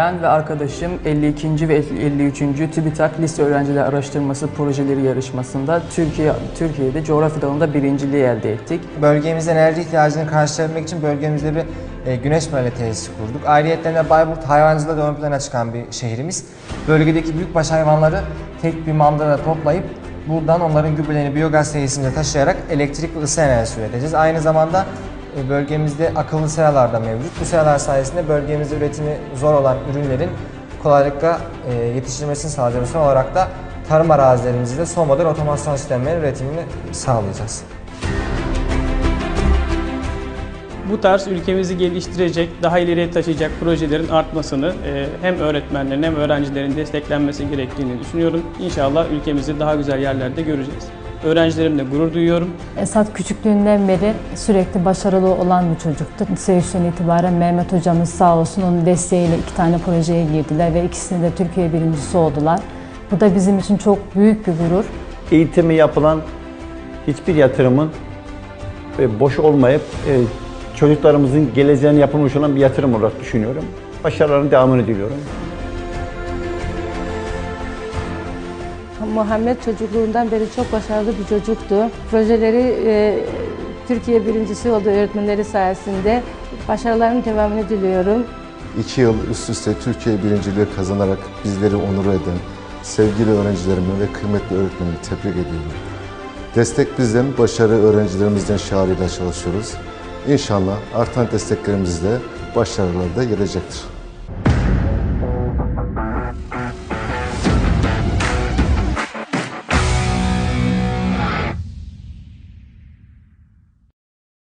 Ben ve arkadaşım 52. ve 53. TÜBİTAK Lise Öğrenciler Araştırması Projeleri Yarışması'nda Türkiye Türkiye'de coğrafya dalında birinciliği elde ettik. Bölgemizin enerji ihtiyacını karşılayabilmek için bölgemizde bir e, güneş paneli tesisi kurduk. De Bayburt hayvancılığı da ön plana çıkan bir şehrimiz. Bölgedeki büyükbaş hayvanları tek bir mandada toplayıp buradan onların gübrelerini biyogaz tesisine taşıyarak elektrik ısı enerjisi üreteceğiz. Aynı zamanda bölgemizde akıllı seralar da mevcut. Bu seralar sayesinde bölgemizde üretimi zor olan ürünlerin kolaylıkla e, yetiştirilmesini sağlayacağız. Son olarak da tarım arazilerimizde son model otomasyon sistemlerinin üretimini sağlayacağız. Bu tarz ülkemizi geliştirecek, daha ileriye taşıyacak projelerin artmasını e, hem öğretmenlerin hem öğrencilerin desteklenmesi gerektiğini düşünüyorum. İnşallah ülkemizi daha güzel yerlerde göreceğiz. Öğrencilerimle gurur duyuyorum. Esat küçüklüğünden beri sürekli başarılı olan bir çocuktu. Lise itibaren Mehmet hocamız sağ olsun onun desteğiyle iki tane projeye girdiler ve ikisinde de Türkiye birincisi oldular. Bu da bizim için çok büyük bir gurur. eğitimi yapılan hiçbir yatırımın e, boş olmayıp e, çocuklarımızın geleceğine yapılmış olan bir yatırım olarak düşünüyorum. Başarıların devamını diliyorum. Muhammed çocukluğundan beri çok başarılı bir çocuktu. Projeleri e, Türkiye birincisi oldu öğretmenleri sayesinde. Başarılarının devamını diliyorum. İki yıl üst üste Türkiye birinciliği kazanarak bizleri onur eden sevgili öğrencilerimi ve kıymetli öğretmenimi tebrik ediyorum. Destek bizden, başarı öğrencilerimizden şiarıyla çalışıyoruz. İnşallah artan desteklerimizle başarılar da gelecektir.